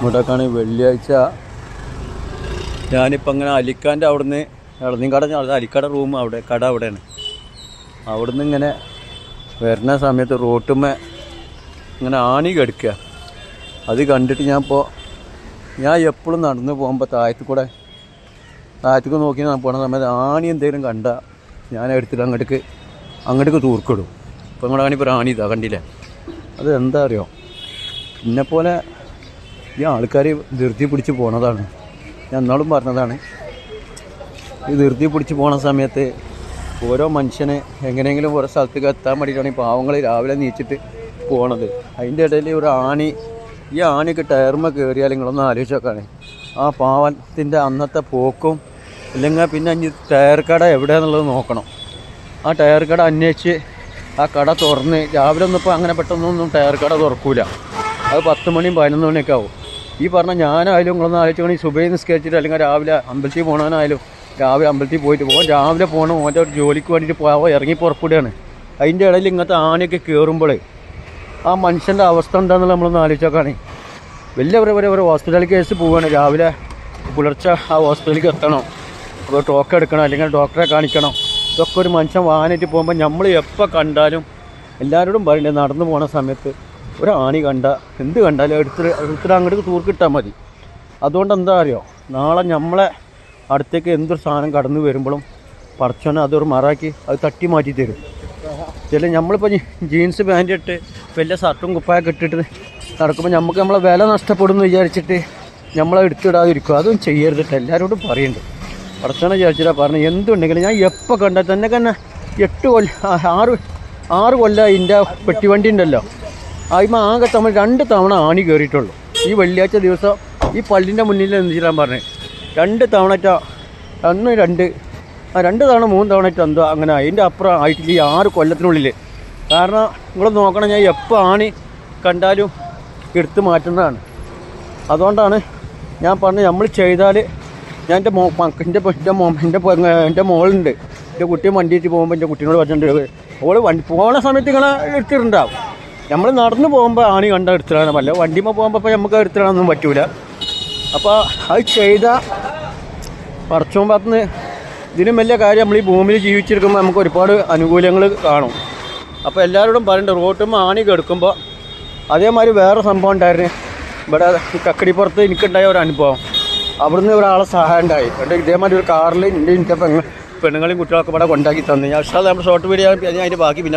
ഇവിടേക്കാണ് വെള്ളിയാഴ്ച. ഞാനിപ്പോൾ അങ്ങനെ അലിക്കാന്റെ അവിടുന്ന് ഇളനീങ്കട അലിക്കട റൂം അവിടെ കട അവിടെയാണ്. അവിടുന്ന് ഇങ്ങനെ വരുന്ന സമയത്ത് റോട്ടുമ്മേ ഇങ്ങനെ ആണി കെടുക്കുക അത് കണ്ടിട്ട് ഞാൻ ഇപ്പോൾ ഞാൻ എപ്പോഴും നടന്നു പോകുമ്പോൾ താഴത്തു കൂടെ താഴത്തേക്ക് നോക്കി ഞാൻ പോണ സമയത്ത് ആണി എന്തെങ്കിലും കണ്ട ഞാൻ എടുത്തിട്ട് അങ്ങോട്ടേക്ക് അങ്ങോട്ടേക്ക് തൂർക്കിടും. ഇപ്പോൾ നിങ്ങളുടെ ഇപ്പോൾ ആണി ഇതാ കണ്ടില്ലേ? അത് എന്താ അറിയോ പോലെ ഈ ആൾക്കാർ ധൃതി പിടിച്ച് പോണതാണ്. ഞാൻ എന്നാളും പറഞ്ഞതാണ്. ഈ ധൃതി പിടിച്ച് പോണ സമയത്ത് ഓരോ മനുഷ്യനെ എങ്ങനെയെങ്കിലും ഓരോ സ്ഥലത്തേക്ക് എത്താൻ വേണ്ടിയിട്ടാണ് ഈ പാവങ്ങൾ രാവിലെ നീച്ചിട്ട് പോണത്. അതിന്റെ ഇടയിൽ ഒരു ആണി ഈ ആണിക്ക് ടയർമ കയറിയാൽ നിങ്ങളൊന്ന് ആലോചിച്ച് നോക്കാണ്. ആ പാവത്തിന്റെ അന്നത്തെ പോക്കും അല്ലെങ്കിൽ പിന്നെ അഞ്ച് ടയർ കട എവിടെയാണെന്നുള്ളത് നോക്കണം. ആ ടയർ കട അന്വേഷിച്ച് ആ കട തുറന്ന് രാവിലെ ഒന്നും ഇപ്പോൾ അങ്ങനെ പെട്ടെന്നൊന്നും ടയർ കട തുറക്കൂല. അത് പത്ത് മണിയും പതിനൊന്ന് മണിയൊക്കെ ആവും. ഈ പറഞ്ഞ ഞാനായാലും നിങ്ങളൊന്ന് ആലോചിക്കണി സുബൈ സ്കേച്ചിട്ട് അല്ലെങ്കിൽ രാവിലെ അമ്പലത്തിൽ പോകണമെന്നായാലും രാവിലെ അമ്പലത്തിൽ പോയിട്ട് പോകും രാവിലെ പോകണം ഓന്റെ ഒരു ജോലിക്ക് വേണ്ടിയിട്ട് പോകാൻ ഇറങ്ങി പുറപ്പെടുകയാണ്. അതിന്റെ ഇടയിൽ ഇങ്ങനത്തെ ആനയൊക്കെ കയറുമ്പോഴേ ആ മനുഷ്യന്റെ അവസ്ഥ എന്താണെന്നുള്ള നമ്മളൊന്ന് ആലോചിച്ചോക്കാണേ വലിയ ഒരു ഒരു ഹോസ്പിറ്റൽ കേസ് പോവുകയാണ് രാവിലെ പുലർച്ചെ ആ ഹോസ്പിറ്റലിലേക്ക് എത്തണം. അപ്പോൾ ടോക്കൺ എടുക്കണം അല്ലെങ്കിൽ ഡോക്ടറെ കാണിക്കണം. ഇതൊക്കെ ഒരു മനുഷ്യൻ വാഹനമായിട്ട് പോകുമ്പോൾ നമ്മൾ എപ്പോൾ കണ്ടാലും എല്ലാവരോടും പറയണ്ടേ നടന്നു പോണ സമയത്ത് ഒരു ആണി കണ്ട എന്ത് കണ്ടാലും എടുത്തിട്ട് എടുത്തിട്ട് അങ്ങോട്ട് തൂർക്കിട്ടാൽ മതി. അതുകൊണ്ട് എന്താ അറിയോ? നാളെ നമ്മളെ അടുത്തേക്ക് എന്തൊരു സാധനം കടന്നു വരുമ്പോഴും പറിച്ചോനെ അതൊരു മറാക്കി അത് തട്ടി മാറ്റി തരും. ചില നമ്മളിപ്പോൾ ജീൻസ് പാന്റ് ഇട്ട് വലിയ ഷർട്ടും കുപ്പായ കെട്ടിട്ട് നടക്കുമ്പോൾ നമുക്ക് നമ്മളെ വില നഷ്ടപ്പെടുമെന്ന് വിചാരിച്ചിട്ട് നമ്മളെ എടുത്തിടാതിരിക്കും. അതും ചെയ്യരുതിട്ട് എല്ലാവരോടും പറയുന്നുണ്ട് പടച്ചോനെ വിചാരിച്ചിട്ടാ പറഞ്ഞു എന്തുണ്ടെങ്കിലും ഞാൻ എപ്പോൾ കണ്ട തന്നെ തന്നെ എട്ട് കൊല്ലം ആറ് ആറ് കൊല്ലം ഇതിന്റെ പെട്ടിവണ്ടി ഉണ്ടല്ലോ. അതിമ ആകെ തമ്മിൽ രണ്ട് തവണ ആണി കയറിയിട്ടുള്ളൂ ഈ വെള്ളിയാഴ്ച ദിവസം ഈ പള്ളിന്റെ മുന്നിൽ എന്ന് ചെയ്യാൻ പറഞ്ഞു? രണ്ട് തവണറ്റ അന്ന് രണ്ട് ആ രണ്ട് തവണ മൂന്ന് തവണ എന്തോ അങ്ങനെ അതിന്റെ അപ്പുറം ആയിട്ടില്ല ഈ ആറ് കൊല്ലത്തിനുള്ളിൽ. കാരണം നിങ്ങൾ നോക്കണം ഞാൻ എപ്പോൾ ആണി കണ്ടാലും എടുത്തു മാറ്റുന്നതാണ്. അതുകൊണ്ടാണ് ഞാൻ പറഞ്ഞത് നമ്മൾ ചെയ്താൽ ഞാൻ എന്റെ മോ എന്റെ എന്റെ മോ എന്റെ എന്റെ മോളുണ്ട്. എന്റെ കുട്ടി വണ്ടിയിട്ട് പോകുമ്പോൾ എന്റെ കുട്ടീനോട് പറഞ്ഞിട്ടുണ്ട് ഓൾ വണ്ടി പോണ സമയത്ത് ഇങ്ങനെ എടുത്തിട്ടുണ്ടാവും. നമ്മൾ നടന്നു പോകുമ്പോൾ ആണി കണ്ട എടുത്തിടാനും പറ്റില്ല വണ്ടിമ്മ പോകുമ്പോൾ ഇപ്പോൾ നമുക്ക് എടുത്തിടാനൊന്നും പറ്റൂല. അപ്പോൾ അത് ചെയ്ത പറച്ചോമ്പത്തുനിന്ന് ഇതിനും വലിയ കാര്യം നമ്മൾ ഈ ഭൂമിയിൽ ജീവിച്ചിരിക്കുമ്പോൾ നമുക്ക് ഒരുപാട് അനുകൂല്യങ്ങൾ കാണും. അപ്പോൾ എല്ലാവരോടും പറയണ്ട റോട്ടും ആണി കെടുക്കുമ്പോൾ അതേമാതിരി വേറെ സംഭവം ഉണ്ടായിരുന്നു. ഇവിടെ കക്കടിപ്പുറത്ത് എനിക്കുണ്ടായ ഒരു അനുഭവം. അവിടുന്ന് ഒരാളെ സഹായം ഉണ്ടായി. എന്നിട്ട് ഇതേമാതിരി ഒരു കാറിൽ എന്റെ എന്റെ പെണ്ണുങ്ങളെയും കുട്ടികളൊക്കെ ഇവിടെ കൊണ്ടാക്കി തന്നു. പക്ഷേ നമ്മുടെ ഷോർട്ട് വീഡിയോ ഞാൻ അതിന്റെ ബാക്കി പിന്നെ